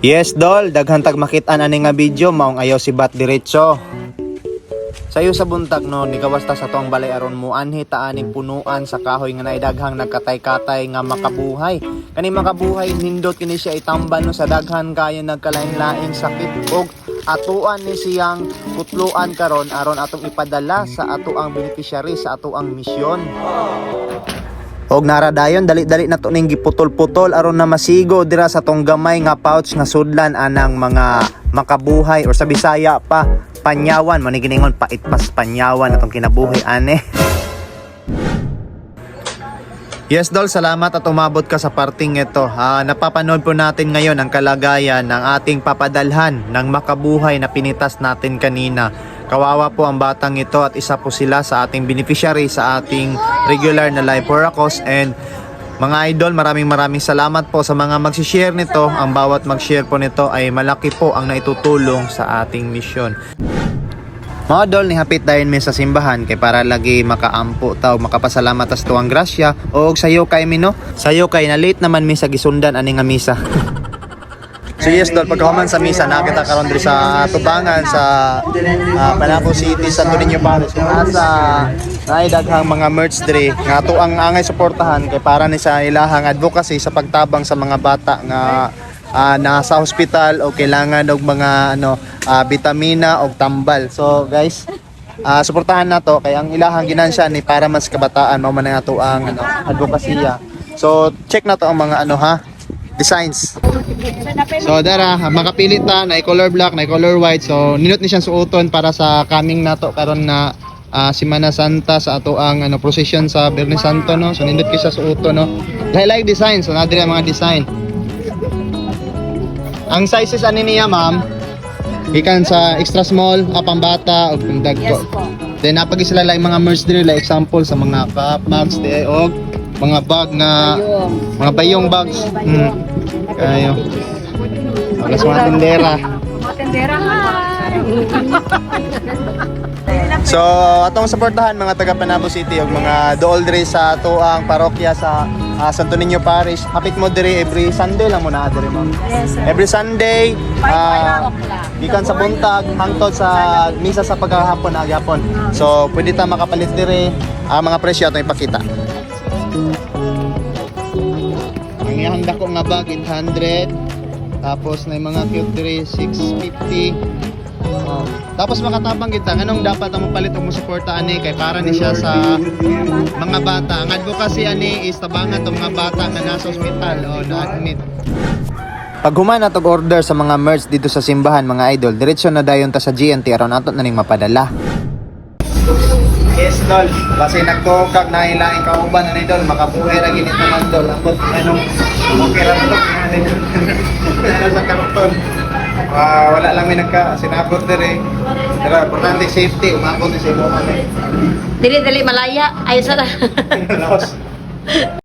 Yes, dol, daghan tag makitaan ani nga video maong ayaw si Bat diretso. Sayo sa buntag no, nigawasta sa tuang balay aron mo anhi taaning punuan sa kahoy nga naidaghang nagkatay-katay nga makabuhay. Kani makabuhay nindot kini siya itambal no sa daghan kayo nagkalain-laing sakit og atuan ni siyang kutluan karon aron atong ipadala sa ato ang beneficiary sa ato ang misyon. Og naradayon dali-dali na to ning giputol-putol aron na masigo dira sa tong gamay nga pouch nga sudlan anang mga makabuhay or sa Bisaya pa panyawan mo ni giningon pait pas panyawan atong kinabuhi ane. Yes, Dol, salamat at umabot ka sa parting ito. Ah, napapanood po natin ngayon ang kalagayan ng ating papadalhan ng makabuhay na pinitas natin kanina. Kawawa po ang batang ito at isa po sila sa ating beneficiary sa ating regular na live Poracos and mga idol, maraming maraming salamat po sa mga magsishare nito. Ang bawat mag-share po nito ay malaki po ang naitutulong sa ating misyon. Mga idol, nihapit dahil mi sa simbahan kay para lagi makaampo taw makapasalamat tas tuwang grasya o sayo kay mi no. Sayo kay na late naman mi sa gisundan ani nga misa. So yes, dol pagkahuman sa misa nakita karon diri sa Tubangan sa uh, Panaco City, Santo Niño Parish. Nasa naay daghang mga merch diri nga ato ang angay suportahan kay para ni sa ilahang advocacy sa pagtabang sa mga bata nga ah, nasa hospital o kailangan og mga ano ah, bitamina o tambal. So guys, ah suportahan na to kay ang ilahang ginansya ni para mas kabataan mao man ato ang ano advokasya. So check na to ang mga ano ha designs. So dara makapili ta na color black, na color white. So ninot ni siyang suoton para sa coming nato karon na ah, Semana Santa sa ato ang ano procession sa Biyernes Santo no. So nindot ki siya suoton no. Lahi-lahi design. So nadiri mga design. Ang sizes ani niya ma'am Ikan sa extra small, up ang bata, o kung dagko. Then napagi sila lang mga merch diri like example sa mga cup, bags, di og mga bag na mga bayong bags. Hmm. Kayo. Alas mga tindera. Tendera So, atong suportahan mga taga Panabo City ug mga dool diri sa ato ang parokya sa ah, Santo Niño Parish. Hapit mo diri every Sunday lang mo na diri mo. Yes, sir. Every Sunday, o'clock. gikan sa buntag hangtod sa misa sa pagkahapon na gyapon. So, pwede ta makapalit diri ang mga presyo atong ipakita. Ang iyang dako nga bag 800. Tapos na mga cute diri 650. Oh. Tapos makatabang kita anong dapat ang palit og musuporta ani kay para ni siya sa mga bata. Ang advocacy ani is tabangan tong mga bata nga nasa ospital o na-admit. Pag human na order sa mga merch dito sa simbahan mga idol, diretsyo na dayon ta sa GNT aron ato na ning mapadala. Yes, dol. Kasi nagtukag na ilaing kauban na idol, makabuhay na ginit naman dol. Ambot anong okay ra to. Ano sa karton. Ah, wala lang may nagka sinabot dire. Pero importante safety, umabot sa imo kami. Dili dili malaya ay sa Laos.